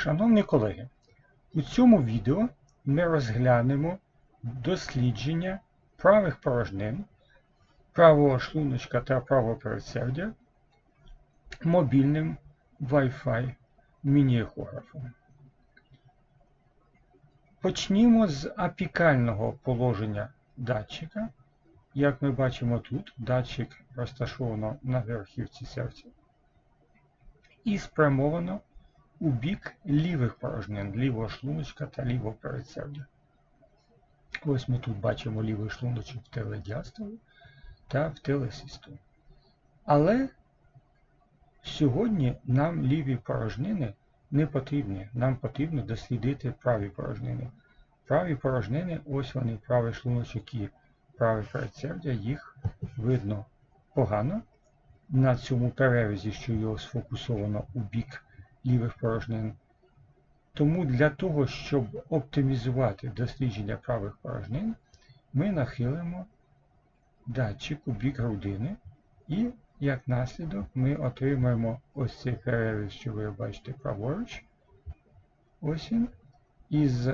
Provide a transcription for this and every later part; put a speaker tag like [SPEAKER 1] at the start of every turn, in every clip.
[SPEAKER 1] Шановні колеги, у цьому відео ми розглянемо дослідження правих порожнин, правого шлуночка та правого передсердя мобільним Wi-Fi міні-ехографом. Почнімо з апікального положення датчика. Як ми бачимо тут, датчик розташовано на верхівці серця і спрямовано у бік лівих порожнин, лівого шлуночка та лівого передсердя. Ось ми тут бачимо лівий шлуночок в теледіастолі та в телесистолі. Але сьогодні нам ліві порожнини не потрібні. Нам потрібно дослідити праві порожнини. Праві порожнини, ось вони, правий шлуночок і праве передсердя, їх видно погано. На цьому перерізі, що його сфокусовано у бік лівих порожнин. Тому для того, щоб оптимізувати дослідження правих порожнин, ми нахилимо датчик у бік грудини і, як наслідок, ми отримаємо ось цей переріз, що ви бачите праворуч. Ось він. Із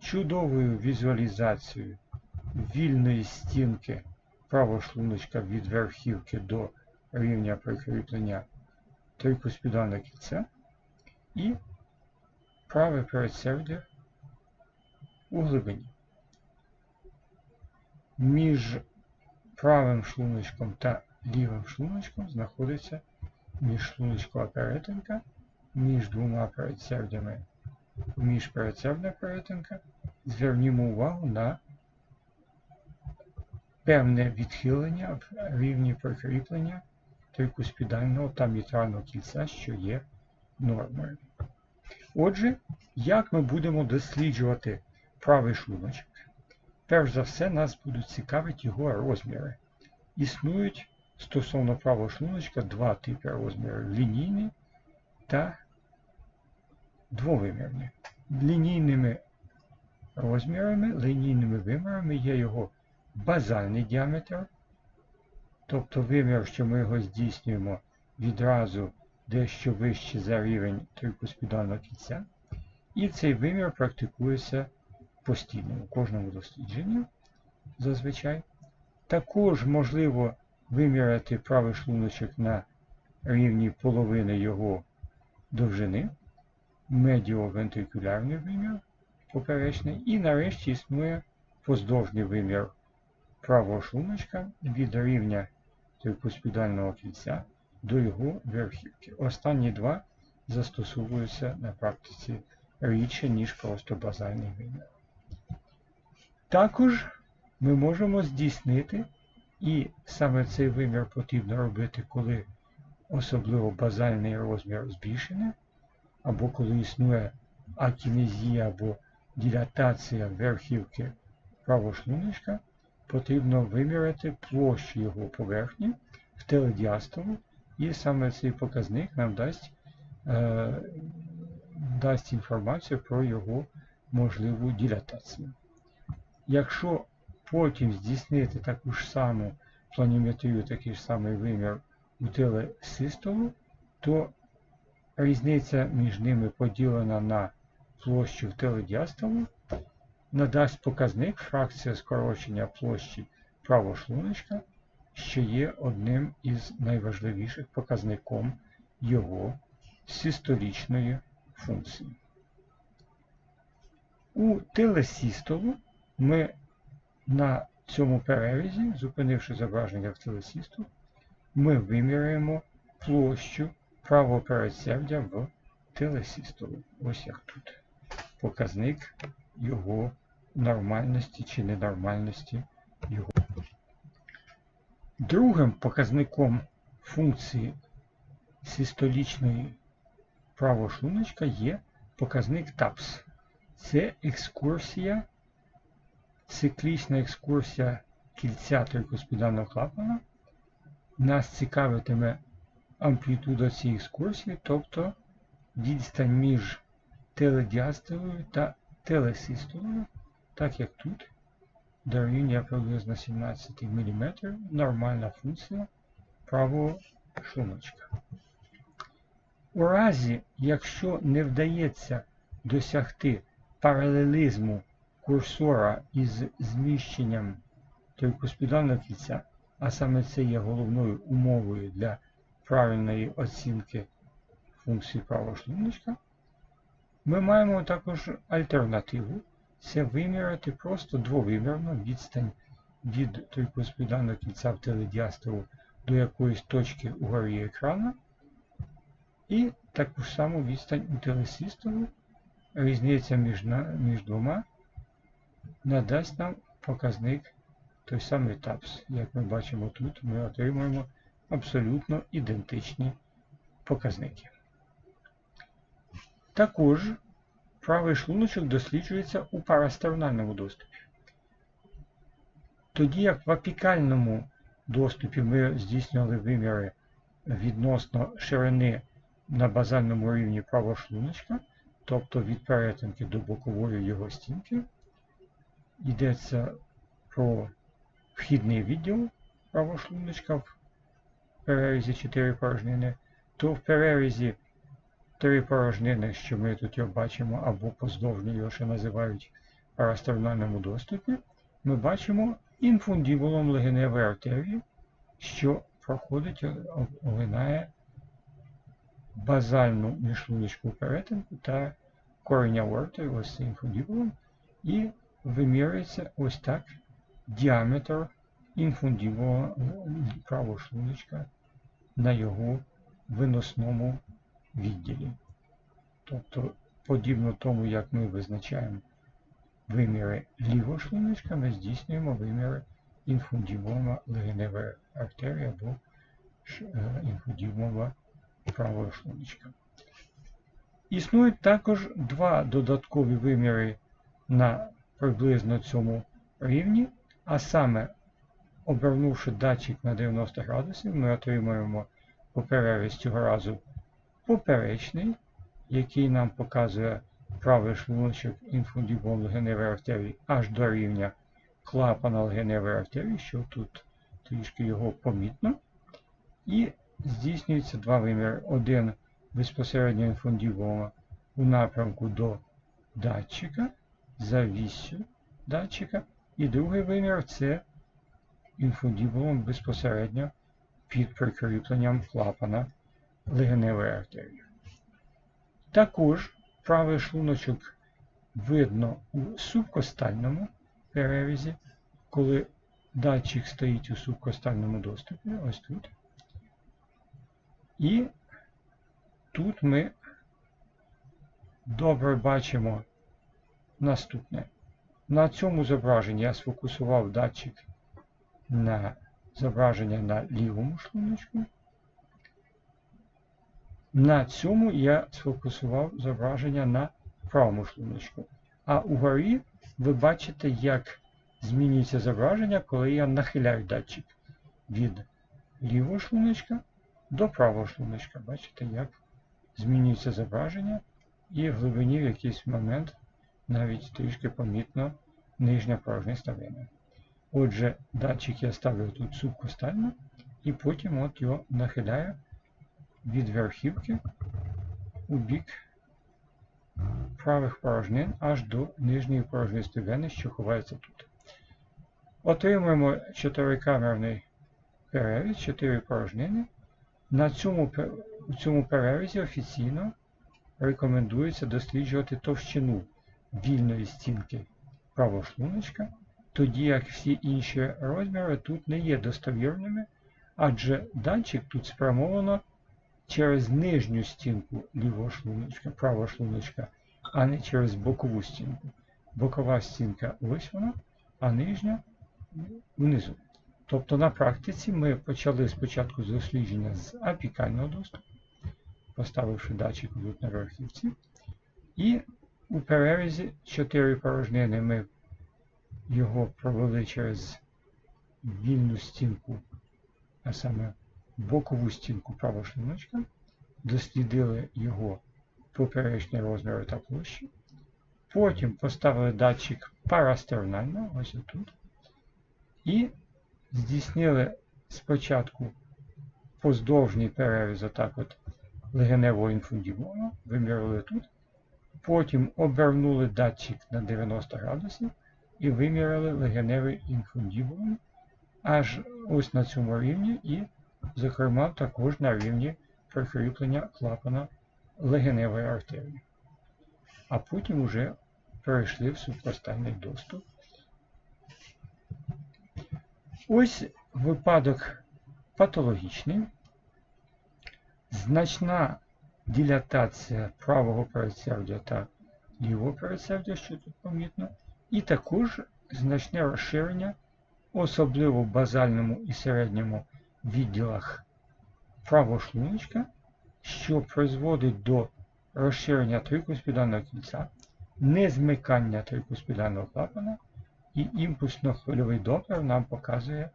[SPEAKER 1] чудовою візуалізацією вільної стінки правого шлуночка від верхівки до рівня прикріплення трикоспідального кільця і праве передсердя у глибині. Між правим шлуночком та лівим шлуночком знаходиться міжшлуночкова перетинка, між двома передсердями міжпередсердна перетинка. Звернімо увагу на певне відхилення в рівні прикріплення трикуспідального та мітрального кільця, що є нормою. Отже, як ми будемо досліджувати правий шлуночок? Перш за все, нас будуть цікавити його розміри. Існують стосовно правого шлуночка два типи розмірів лінійний та двовимірний. Лінійними розмірами, лінійними вимірами є його базальний діаметр, тобто вимір, що ми його здійснюємо відразу дещо вище за рівень трикуспідального кільця. І цей вимір практикується постійно у кожному дослідженні зазвичай. Також можливо виміряти правий шлуночок на рівні половини його довжини, медіовентрикулярний вимір поперечний, і нарешті існує поздовжній вимір правого шлуночка від рівня трикуспідального кільця до його верхівки. Останні два застосовуються на практиці рідше, ніж просто базальний вимір. Також ми можемо здійснити, і саме цей вимір потрібно робити, коли особливо базальний розмір збільшений, або коли існує акінезія або дилатація верхівки правого шлуночка, потрібно виміряти площу його поверхні в теледіастолу і саме цей показник нам дасть е, дасть інформацію про його можливу дилатацію. Якщо потім здійснити таку ж саму планіметрію, такий ж самий вимір у телесистолу, то різниця між ними поділена на площу в теледіастолу, надасть показник фракція скорочення площі правого шлуночка що є одним із найважливіших показником його систолічної функції. У телесістолу ми на цьому перерізі, зупинивши зображення в телесістолу, ми виміряємо площу правого передсердя в телесістолу. Ось як тут. Показник його нормальності чи ненормальності його. Другим показником функції систолічної правого шлуночка є показник ТАПС. Це екскурсія, циклічна екскурсія кільця трикоспідального клапана. Нас цікавитиме амплітуда цієї екскурсії, тобто відстань між теледіастолою та телесистолою, так як тут дорівнює приблизно 17 мм нормальна функція правого шлуночка. У разі, якщо не вдається досягти паралелізму курсора із зміщенням трикоспідального кільця, а саме це є головною умовою для правильної оцінки функції правого шлуночка, ми маємо також альтернативу. Це виміряти просто двовимірно відстань від трикоспідального кільця в теледіастеру до якоїсь точки угорі екрана. І таку ж саму відстань у телесистолу. Різниця між, між двома надасть нам показник той самий ТАПС. Як ми бачимо тут, ми отримуємо абсолютно ідентичні показники. Також правий шлуночок досліджується у парастернальному доступі. Тоді як в апікальному доступі ми здійснювали виміри відносно ширини на базальному рівні правого шлуночка, тобто від перетинки до бокової його стінки, йдеться про вхідний відділ правого шлуночка в перерізі 4 порожнини, то в перерізі 3 порожнини, що ми тут його бачимо, або поздовжні його ще називають парастернальному доступі, ми бачимо інфундібулом легеневої артерії, що проходить, огинає базальну міжшлуночку перетинку та коріння аорти, ось цим інфундібулом, і вимірюється ось так діаметр інфундібула правого шлуночка на його виносному відділі. Тобто, подібно тому, як ми визначаємо виміри лівого шлуночка, ми здійснюємо виміри інфундібула легеневої артерії або інфундібула правого шлуночка. Існують також два додаткові виміри на приблизно цьому рівні, а саме, обернувши датчик на 90 градусів, ми отримуємо по переріз цього разу поперечний, який нам показує правий шлуночок інфундібом легеневої артерії аж до рівня клапана легеневої артерії, що тут трішки його помітно. І здійснюється два виміри. Один безпосередньо інфундібома у напрямку до датчика, за вісю датчика. І другий вимір це інфундібулом безпосередньо під прикріпленням клапана легеневої артерії. Також правий шлуночок видно у субкостальному перерізі, коли датчик стоїть у субкостальному доступі, ось тут. І тут ми добре бачимо наступне. На цьому зображенні я сфокусував датчик на зображення на лівому шлуночку. На цьому я сфокусував зображення на правому шлуночку. А угорі ви бачите, як змінюється зображення, коли я нахиляю датчик від лівого шлуночка до правого шлуночка. Бачите, як змінюється зображення, і в глибині в якийсь момент навіть трішки помітно нижня порожня ставлення. Отже, датчик я ставлю тут субкостально, і потім от його нахиляю від верхівки у бік правих порожнин аж до нижньої порожнистої вени, що ховається тут. Отримуємо чотирикамерний переріз, чотири порожнини. На цьому, У цьому перерізі офіційно рекомендується досліджувати товщину вільної стінки правого шлуночка, тоді як всі інші розміри тут не є достовірними, адже датчик тут спрямовано через нижню стінку лівого шлуночка, правого шлуночка, а не через бокову стінку. Бокова стінка ось вона, а нижня внизу. Тобто на практиці ми почали спочатку з дослідження з апікального доступу, поставивши датчик на верхівці. І у перерізі 4 порожнини ми його провели через вільну стінку, а саме бокову стінку правого шлуночка, дослідили його поперечні розміри та площі. Потім поставили датчик парастернально, ось тут. І здійснили спочатку поздовжній переріз отак от легеневого інфундібула, вимірили тут. Потім обернули датчик на 90 градусів і виміряли легеневий інфундібулум аж ось на цьому рівні і, зокрема, також на рівні прикріплення клапана легеневої артерії. А потім вже перейшли в супростальний доступ. Ось випадок патологічний. Значна дилатація правого передсердя та лівого передсердя, що тут помітно, і також значне розширення, особливо в базальному і середньому відділах правого шлуночка, що призводить до розширення трикуспідального кільця, незмикання трикуспідального клапана, і імпульсно-хвильовий доплер нам показує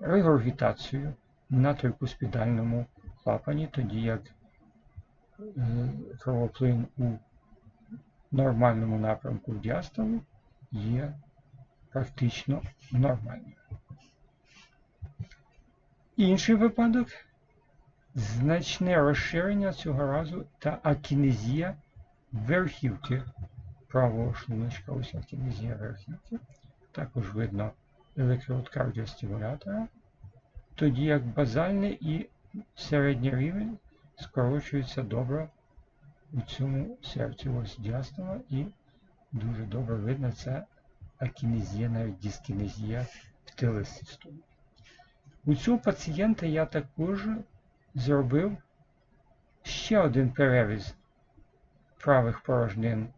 [SPEAKER 1] регургітацію на трикуспідальному клапані, тоді як е, кровоплин у нормальному напрямку в діастолу є практично нормальним. Інший випадок значне розширення цього разу та акінезія верхівки правого шлуночка, ось акінезія верхівки. Також видно електрод кардіостимулятора, тоді як базальний і середній рівень скорочується добре у цьому серці ось діастома і дуже добре видно це акінезія, навіть дискінезія в телесистолі. У цього пацієнта я також зробив ще один перевіз правих порожнин,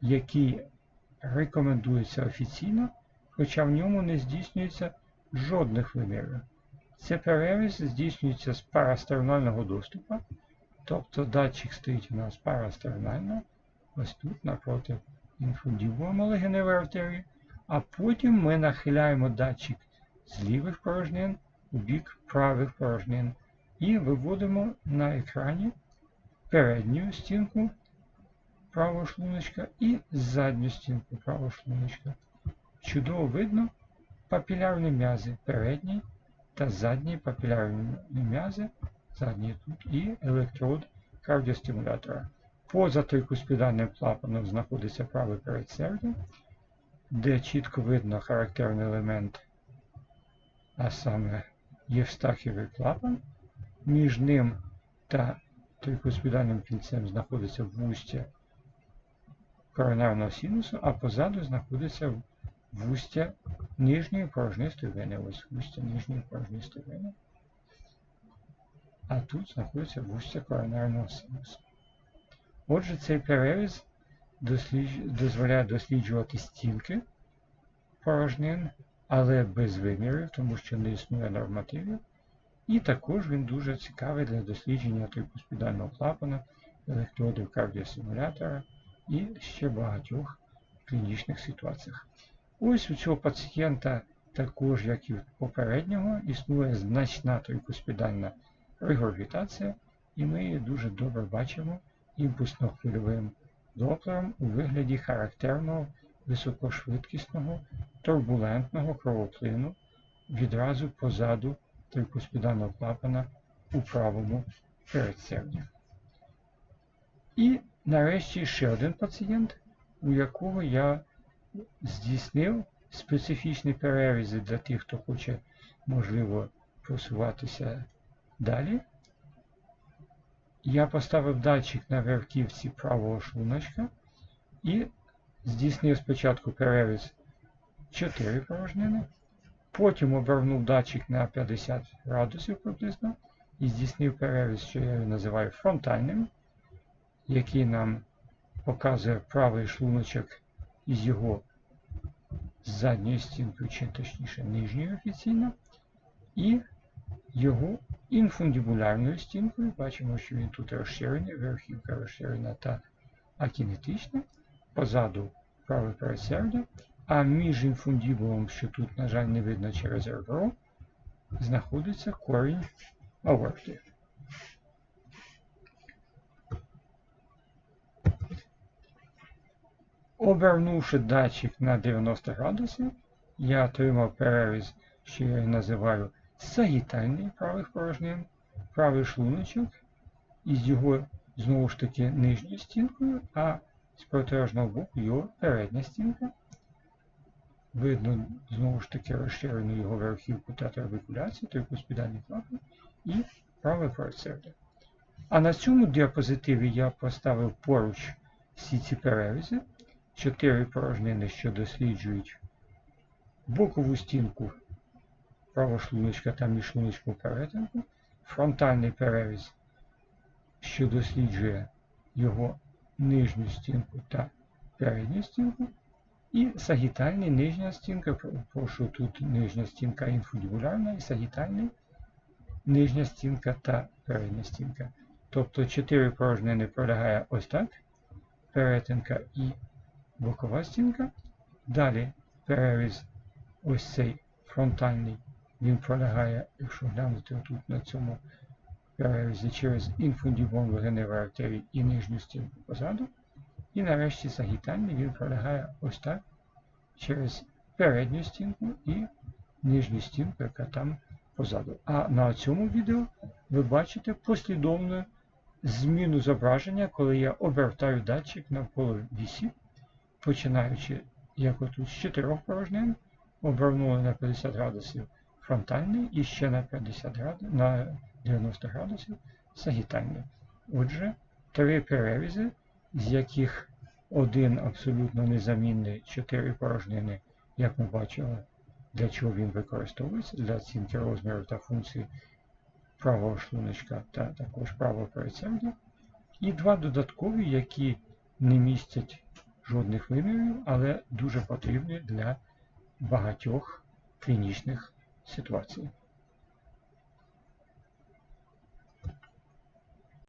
[SPEAKER 1] який рекомендується офіційно, хоча в ньому не здійснюється жодних вимірів. Це перевіз здійснюється з парастернального доступу, тобто датчик стоїть у нас парастернально, ось тут напроти інфундібуємо легеневої артерії, а потім ми нахиляємо датчик з лівих порожнин у бік правих порожнин і виводимо на екрані передню стінку правого шлуночка і задню стінку правого шлуночка. Чудово видно папілярні м'язи передній та задній папілярні м'язи, задній тут і електрод кардіостимулятора. Поза трикуспідальним клапаном знаходиться правий передсердя, де чітко видно характерний елемент, а саме євстахівий клапан. Між ним та трикуспідальним кільцем знаходиться вустя коронарного синусу, а позаду знаходиться вустя нижньої порожнистої вени. Ось вустя нижньої порожнистої вени. А тут знаходиться вустя коронарного синусу. Отже, цей переріз дослідж... дозволяє досліджувати стінки порожнин, але без вимірів, тому що не існує нормативів. І також він дуже цікавий для дослідження трикуспідального клапана, електродів кардіосимулятора і ще багатьох клінічних ситуаціях. Ось у цього пацієнта, також, як і у попереднього, існує значна трикуспідальна регургітація, і ми її дуже добре бачимо імпульсно-хвильовим доплером у вигляді характерного високошвидкісного турбулентного кровоплину відразу позаду трикуспідального клапана у правому передсерді. І нарешті ще один пацієнт, у якого я здійснив специфічні перерізи для тих, хто хоче, можливо, просуватися далі. Я поставив датчик на верхівці правого шлуночка і здійснив спочатку переріз 4 порожнини, потім обернув датчик на 50 градусів приблизно і здійснив переріз, що я його називаю фронтальним, який нам показує правий шлуночок із його задньою стінкою, чи точніше нижньою офіційно, і його інфундибулярною стінкою. Бачимо, що він тут розширений, верхівка розширена та акінетична, позаду праве пересердя, а між інфундібулом, що тут, на жаль, не видно через ребро, знаходиться корінь аорти. Обернувши датчик на 90 градусів, я отримав переріз, що я називаю сагітальний правих порожнин, правий шлуночок із його, знову ж таки, нижньою стінкою, а з протилежного боку його передня стінка. Видно, знову ж таки, розширену його верхівку та трабекуляції, трикуспідальний клапан і праве передсердя. А на цьому діапозитиві я поставив поруч всі ці перерізи, чотири порожнини, що досліджують бокову стінку правошлуночка та міжшлуночку перетинку, фронтальний переріз, що досліджує його нижню стінку та передню стінку, і сагітальний нижня стінка, прошу тут нижня стінка інфудібулярна і сагітальний нижня стінка та передня стінка. Тобто чотири порожнини пролягає ось так, перетинка і бокова стінка. Далі переріз ось цей фронтальний, він пролягає, якщо глянути тут на цьому через інфундібон вогневої артерії і нижню стінку позаду. І нарешті сагітальний він пролягає ось так через передню стінку і нижню стінку, яка там позаду. А на цьому відео ви бачите послідовну зміну зображення, коли я обертаю датчик навколо вісі, починаючи, як отут, з чотирьох порожнин, обернули на 50 градусів фронтальний і ще на 50 градусів, 90 градусів сагітальний. Отже, три перерізи, з яких один абсолютно незамінний, чотири порожнини, як ми бачили, для чого він використовується, для оцінки розміру та функції правого шлуночка та також правого передсердя. І два додаткові, які не містять жодних вимірів, але дуже потрібні для багатьох клінічних ситуацій.